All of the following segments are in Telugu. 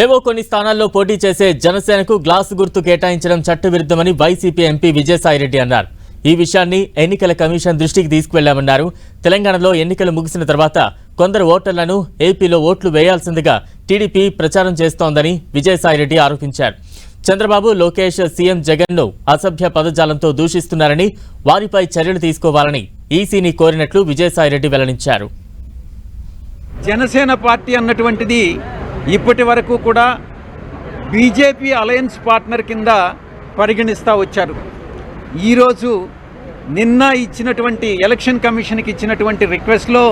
ఏవో కొన్ని స్థానాల్లో పోటీ చేసే జనసేనకు గ్లాసు గుర్తు కేటాయించడం చట్టవిరుద్ధమని వైసీపీ ఎంపీ విజయసాయిరెడ్డి అన్నారు. ఈ విషయాన్ని ఎన్నికల కమిషన్ దృష్టికి తీసుకువెళ్ళామన్నారు. తెలంగాణలో ఎన్నికలు ముగిసిన తర్వాత కొందరు ఓటర్లను ఏపీలో ఓట్లు వేయాల్సిందిగా టీడీపీ ప్రచారం చేస్తోందని విజయసాయిరెడ్డి ఆరోపించారు. చంద్రబాబు లోకేష్ సీఎం జగన్ను అసభ్య పదజాలంతో దూషిస్తున్నారని వారిపై చర్యలు తీసుకోవాలని ఈసీని కోరినట్లు విజయసాయిరెడ్డి వెల్లడించారు. జనసేన పార్టీ అన్నటువంటిది ఇప్పటి వరకు కూడా బీజేపీ అలయన్స్ పార్ట్నర్ కింద పరిగణిస్తూ వచ్చారు. ఈరోజు నిన్న ఇచ్చినటువంటి ఎలక్షన్ కమిషన్కి ఇచ్చినటువంటి రిక్వెస్ట్లో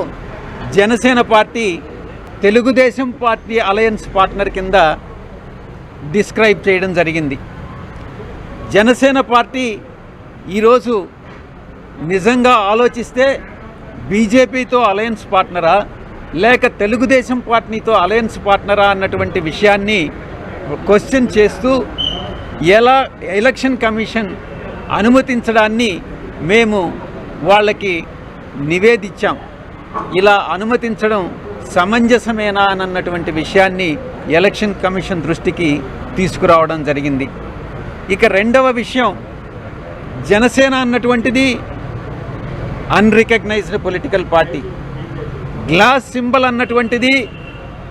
Janasena party Telugu Desam party alliance partner కింద డిస్క్రైబ్ చేయడం జరిగింది. జనసేన పార్టీ ఈరోజు నిజంగా ఆలోచిస్తే బీజేపీతో అలయన్స్ పార్ట్నరా? లేక తెలుగుదేశం పార్టీతో అలయన్స్ పార్ట్నరా అన్నటువంటి విషయాన్ని క్వశ్చన్ చేస్తూ ఎలా ఎలక్షన్ కమిషన్ అనుమతించడాన్ని మేము వాళ్ళకి నివేదించాం. ఇలా అనుమతించడం సమంజసమేనా అన్నటువంటి విషయాన్ని ఎలక్షన్ కమిషన్ దృష్టికి తీసుకురావడం జరిగింది. ఇక రెండవ విషయం జనసేన అన్నటువంటిది unrecognised political party glass symbol అన్నటువంటిది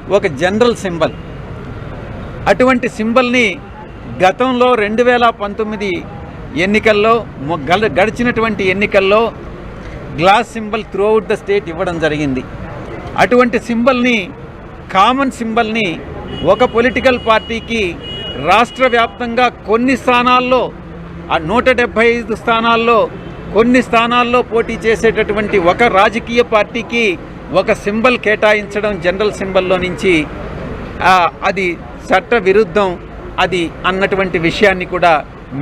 ఒక జనరల్ సింబల్. అటువంటి సింబల్ని గతంలో రెండు వేల పంతొమ్మిది ఎన్నికల్లో గల- గడిచినటువంటి ఎన్నికల్లో glass symbol throughout the state ఇవ్వడం జరిగింది. అటువంటి సింబల్ని కామన్ సింబల్ని ఒక పొలిటికల్ పార్టీకి రాష్ట్ర వ్యాప్తంగా కొన్ని స్థానాల్లో ఆ నూట డెబ్భై ఐదు స్థానాల్లో కొన్ని స్థానాల్లో పోటీ చేసేటటువంటి ఒక రాజకీయ పార్టీకి ఒక సింబల్ కేటాయించడం జనరల్ సింబల్లో నుంచి అది చట్ట విరుద్ధం అది అన్నటువంటి విషయాన్ని కూడా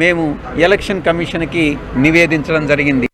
మేము ఎలక్షన్ కమిషన్కి నివేదించడం జరిగింది.